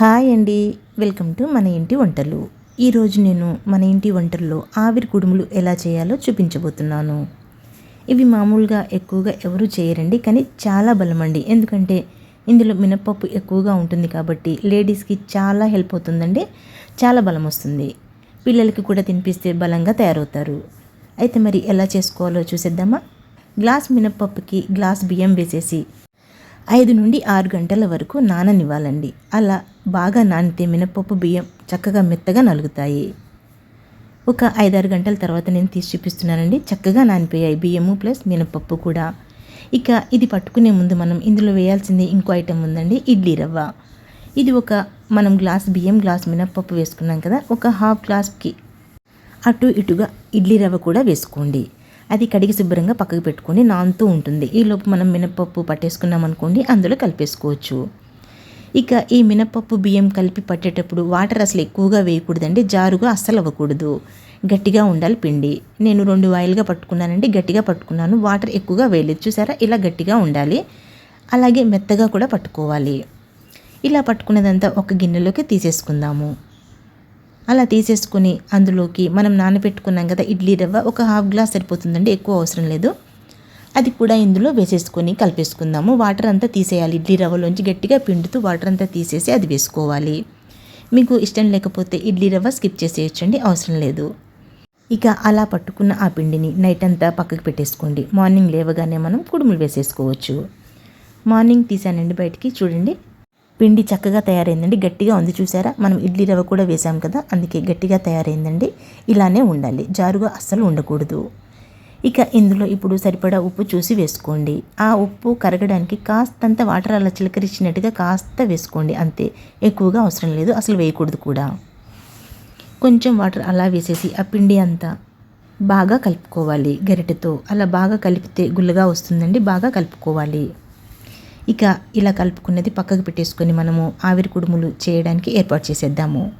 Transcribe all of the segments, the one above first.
Hi అండి. Welcome to మన ఇంటి వంటలు. ఈరోజు నేను మన ఇంటి వంటల్లో ఆవిరి కుడుములు ఎలా చేయాలో చూపించబోతున్నాను. ఇవి మామూలుగా ఎక్కువగా ఎవరు చేయరండి కానీ చాలా బలమండి. ఎందుకంటే ఇందులో మినపప్పు ఎక్కువగా ఉంటుంది కాబట్టి లేడీస్కి చాలా హెల్ప్ అవుతుందండి చాలా బలం వస్తుంది. పిల్లలకి కూడా తినిపిస్తే బలంగా తయారవుతారు. అయితే మరి ఎలా చేసుకోవాలో చూసేద్దామా? గ్లాస్ మినపప్పుకి గ్లాస్ బియ్యం వేసేసి ఐదు నుండి ఆరు గంటల వరకు నాననివ్వాలండి. అలా బాగా నానితే మినపప్పు బియ్యం చక్కగా మెత్తగా నలుగుతాయి. ఒక ఐదారు గంటల తర్వాత నేను తీసి చూపిస్తున్నానండి. చక్కగా నానిపోయాయి బియ్యము ప్లస్ మినపప్పు కూడా. ఇక ఇది పట్టుకునే ముందు మనం ఇందులో వేయాల్సింది ఇంకో ఐటెం ఉందండి ఇడ్లీ రవ్వ. ఇది ఒక మనం గ్లాస్ బియ్యం గ్లాస్ మినపప్పు వేసుకున్నాం కదా ఒక హాఫ్ గ్లాస్కి అటు ఇటుగా ఇడ్లీ రవ్వ కూడా వేసుకోండి. అది కడిగి శుభ్రంగా పక్కకు పెట్టుకొని నానుతూ ఉంటుంది. ఈలోపు మనం మినపప్పు పట్టేసుకున్నాం అనుకోండి అందులో కలిపేసుకోవచ్చు. ఇక ఈ మినపప్పు బియ్యం కలిపి పట్టేటప్పుడు వాటర్ అసలు ఎక్కువగా వేయకూడదండి జారుగా అస్సలు అవ్వకూడదు. గట్టిగా ఉండాలి పిండి. నేను రెండు వాయిల్గా పట్టుకున్నానండి గట్టిగా పట్టుకున్నాను. వాటర్ ఎక్కువగా వేయలేదు చూసారా? ఇలా గట్టిగా ఉండాలి. అలాగే మెత్తగా కూడా పట్టుకోవాలి. ఇలా పట్టుకున్నదంతా ఒక గిన్నెలోకి తీసేసుకుందాము. అలా తీసేసుకొని అందులోకి మనం నానబెట్టుకున్నాం కదా ఇడ్లీ రవ్వ ఒక హాఫ్ గ్లాస్ సరిపోతుందండి ఎక్కువ అవసరం లేదు. అది కూడా ఇందులో వేసేసుకొని కలిపేసుకుందాము. వాటర్ అంతా తీసేయాలి ఇడ్లీ రవ్వలోంచి గట్టిగా పిండుతూ వాటర్ అంతా తీసేసి అది వేసుకోవాలి. మీకు ఇష్టం లేకపోతే ఇడ్లీ రవ్వ స్కిప్ చేసేయచ్చండి అవసరం లేదు. ఇక అలా పట్టుకున్న ఆ పిండిని నైట్ అంతా పక్కకు పెట్టేసుకోండి. మార్నింగ్ లేవగానే మనం కుడుములు వేసేసుకోవచ్చు. మార్నింగ్ తీసానండి బయటికి చూడండి. పిండి చక్కగా తయారైందండి. గట్టిగా ఉంది చూసారా? మనం ఇడ్లీ రవ్వ కూడా వేసాం కదా అందుకే గట్టిగా తయారైందండి. ఇలానే ఉండాలి. జారుగా అస్సలు ఉండకూడదు. ఇక ఇందులో ఇప్పుడు సరిపడా ఉప్పు చూసి వేసుకోండి. ఆ ఉప్పు కరగడానికి కాస్తంత వాటర్ అలా చిలకరించినట్టుగా కాస్త వేసుకోండి. అంతే. ఎక్కువగా అవసరం లేదు. అసలు వేయకూడదు కూడా. కొంచెం వాటర్ అలా వేసేసి ఆ పిండి అంతా బాగా కలుపుకోవాలి గరిటెతో. అలా బాగా కలిపితే గుల్లగా వస్తుందండి. బాగా కలుపుకోవాలి. ఇక ఇలా కలుపుకున్నది పక్కకు పెట్టేసుకొని మనము ఆవిరి కుడుములు చేయడానికి ఏర్పాటు చేసేద్దాము.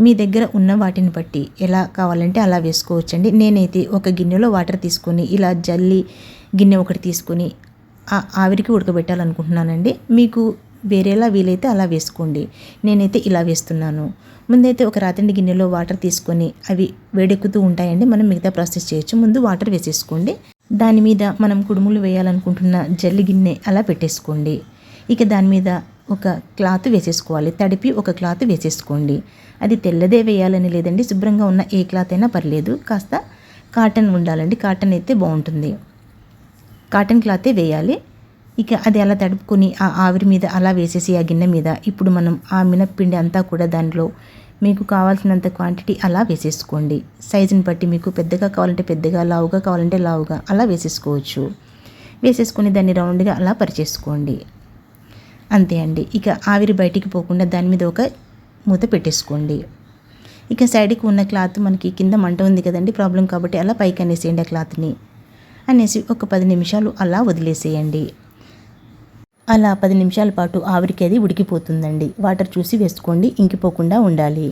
మీ దగ్గర ఉన్న వాటిని బట్టి ఎలా కావాలంటే అలా వేసుకోవచ్చండి. నేనైతే ఒక గిన్నెలో వాటర్ తీసుకొని ఇలా జల్లి గిన్నె ఒకటి తీసుకొని ఆ ఆవిరికి ఉడకబెట్టాలనుకుంటున్నానండి. మీకు వేరేలా వీలైతే అలా వేసుకోండి. నేనైతే ఇలా వేస్తున్నాను. ముందైతే ఒక రాత్రి గిన్నెలో వాటర్ తీసుకొని అవి వేడెక్కుతూ ఉంటాయండి. మనం మిగతా ప్రాసెస్ చేయొచ్చు. ముందు వాటర్ వేసేసుకోండి. దాని మీద మనం కుడుములు వేయాలనుకుంటున్న జల్లి గిన్నె అలా పెట్టేసుకోండి. ఇక దాని మీద ఒక క్లాత్ వేసేసుకోవాలి. తడిపి ఒక క్లాత్ వేసేసుకోండి. అది తెల్లదే వేయాలని లేదండి శుభ్రంగా ఉన్న ఏ క్లాత్ అయినా పర్లేదు. కాస్త కాటన్ ఉండాలండి కాటన్ అయితే బాగుంటుంది. కాటన్ క్లాతే వేయాలి. ఇక అది అలా తడుపుకొని ఆ ఆవిరి మీద అలా వేసేసి ఆ గిన్నె మీద ఇప్పుడు మనం ఆ మినప్పిండి అంతా కూడా దానిలో మీకు కావాల్సినంత క్వాంటిటీ అలా వేసేసుకోండి. సైజుని బట్టి మీకు పెద్దగా కావాలంటే పెద్దగా లావుగా కావాలంటే లావుగా అలా వేసేసుకోవచ్చు. వేసేసుకొని దాన్ని రౌండ్గా అలా పరిచేసుకోండి. అంతే అండి. ఇక ఆవిరి బయటికి పోకుండా దాని మీద ఒక మూత పెట్టేసుకోండి. ఇక సైడ్కి ఉన్న క్లాత్ మనకి కింద మంట ఉంది కదండి ప్రాబ్లం కాబట్టి అలా పైకి అనేసేయండి ఆ క్లాత్ని అనేసి ఒక పది నిమిషాలు అలా వదిలేసేయండి. అలా పది నిమిషాల పాటు ఆవిరికి అది ఉడికిపోతుందండి. వాటర్ చూసి వేసుకోండి ఇంకిపోకుండా ఉండాలి.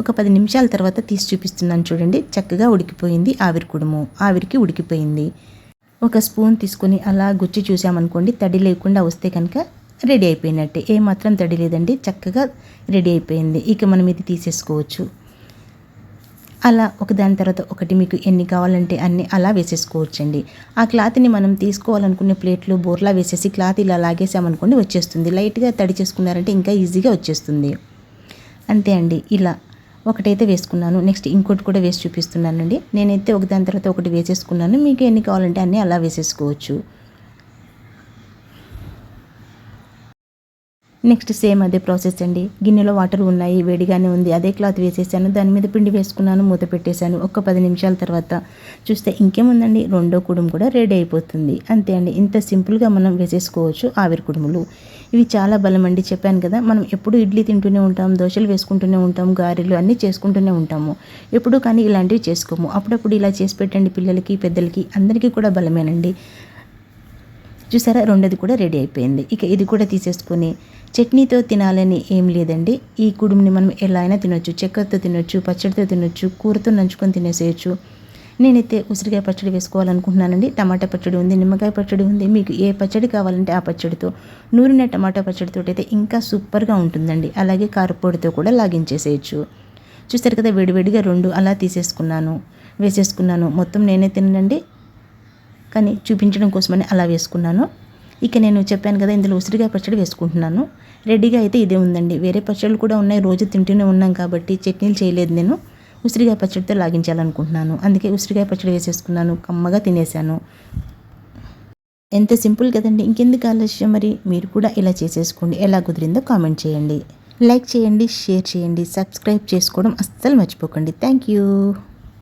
ఒక పది నిమిషాల తర్వాత తీసి చూపిస్తున్నాను చూడండి. చక్కగా ఉడికిపోయింది ఆవిరి కుడుము. ఆవిరికి ఉడికిపోయింది. ఒక స్పూన్ తీసుకొని అలా గుచ్చి చూసామనుకోండి తడి లేకుండా వస్తే కనుక రెడీ అయిపోయినట్టే. ఏమాత్రం తడి లేదండి చక్కగా రెడీ అయిపోయింది. ఇక మనం ఇది తీసేసుకోవచ్చు. అలా ఒకదాని తర్వాత ఒకటి మీకు ఎన్ని కావాలంటే అన్ని అలా వేసేసుకోవచ్చండి. ఆ క్లాత్ని మనం తీసుకోవాలనుకునే ప్లేట్లు బోర్లా వేసేసి క్లాత్ ఇలా లాగేసామనుకోండి వచ్చేస్తుంది. లైట్గా తడి చేసుకున్నారంటే ఇంకా ఈజీగా వచ్చేస్తుంది. అంతే అండి. ఇలా ఒకటైతే వేసుకున్నాను. నెక్స్ట్ ఇంకోటి కూడా వేసి చూపిస్తున్నానండి. నేనైతే ఒకదాని తర్వాత ఒకటి వేసేసుకున్నాను. మీకు ఎన్ని కావాలంటే అన్నీ అలా వేసేసుకోవచ్చు. నెక్స్ట్ సేమ్ అదే ప్రాసెస్ అండి. గిన్నెలో వాటర్ ఉన్నాయి వేడిగానే ఉంది. అదే క్లాత్ వేసేసాను. దాని మీద పిండి వేసుకున్నాను మూత పెట్టేశాను. ఒక పది నిమిషాల తర్వాత చూస్తే ఇంకేముందండి రెండో కుడుము కూడా రెడీ అయిపోతుంది. అంతే అండి. ఇంత సింపుల్గా మనం వేసేసుకోవచ్చు ఆవిరి కుడుములు. ఇవి చాలా బలం అండి. చెప్పాను కదా మనం ఎప్పుడు ఇడ్లీ తింటూనే ఉంటాం దోశలు వేసుకుంటూనే ఉంటాం గారెలు అన్నీ చేసుకుంటూనే ఉంటాము. ఎప్పుడు కానీ ఇలాంటివి చేసుకోము. అప్పుడప్పుడు ఇలా చేసి పెట్టండి పిల్లలకి పెద్దలకి అందరికీ కూడా బలమేనండి. చూసారా? రెండోది కూడా రెడీ అయిపోయింది. ఇక ఇది కూడా తీసేసుకొని చట్నీతో తినాలని ఏం లేదండి. ఈ కుడుముని మనం ఎలా అయినా తినొచ్చు. చక్కెరతో తినొచ్చు పచ్చడితో తినొచ్చు కూరతో నంచుకొని తినేసేయచ్చు. నేనైతే ఉసిరికాయ పచ్చడి వేసుకోవాలనుకుంటున్నానండి. టమాటా పచ్చడి ఉంది నిమ్మకాయ పచ్చడి ఉంది. మీకు ఏ పచ్చడి కావాలంటే ఆ పచ్చడితో నూరిన టమాటా పచ్చడితో అయితే ఇంకా సూపర్గా ఉంటుందండి. అలాగే కారపొడితో కూడా లాగించేసేయచ్చు. చూస్తారు కదా వేడివేడిగా రెండు అలా తీసేసుకున్నాను వేసేసుకున్నాను. మొత్తం నేనే తినండి కానీ చూపించడం కోసమని అలా వేసుకున్నాను. ఇక నేను చెప్పాను కదా ఇందులో ఉసిరికాయ పచ్చడి వేసుకుంటున్నాను. రెడీగా అయితే ఇదే ఉందండి. వేరే పచ్చళ్ళు కూడా ఉన్నాయి. రోజు తింటూనే ఉన్నాం కాబట్టి చట్నీలు చేయలేదు నేను. ఉసిరికాయ పచ్చడితో లాగించాలనుకుంటున్నాను. అందుకే ఉసిరికాయ పచ్చడి వేసేసుకున్నాను. కమ్మగా తినేసాను. ఎంత సింపుల్ కదండి. ఇంకెందుకు ఆలస్యం మరి? మీరు కూడా ఇలా చేసేసుకోండి. ఎలా కుదిరిందో కామెంట్ చేయండి. లైక్ చేయండి షేర్ చేయండి సబ్స్క్రైబ్ చేసుకోవడం అస్సలు మర్చిపోకండి. Thank you.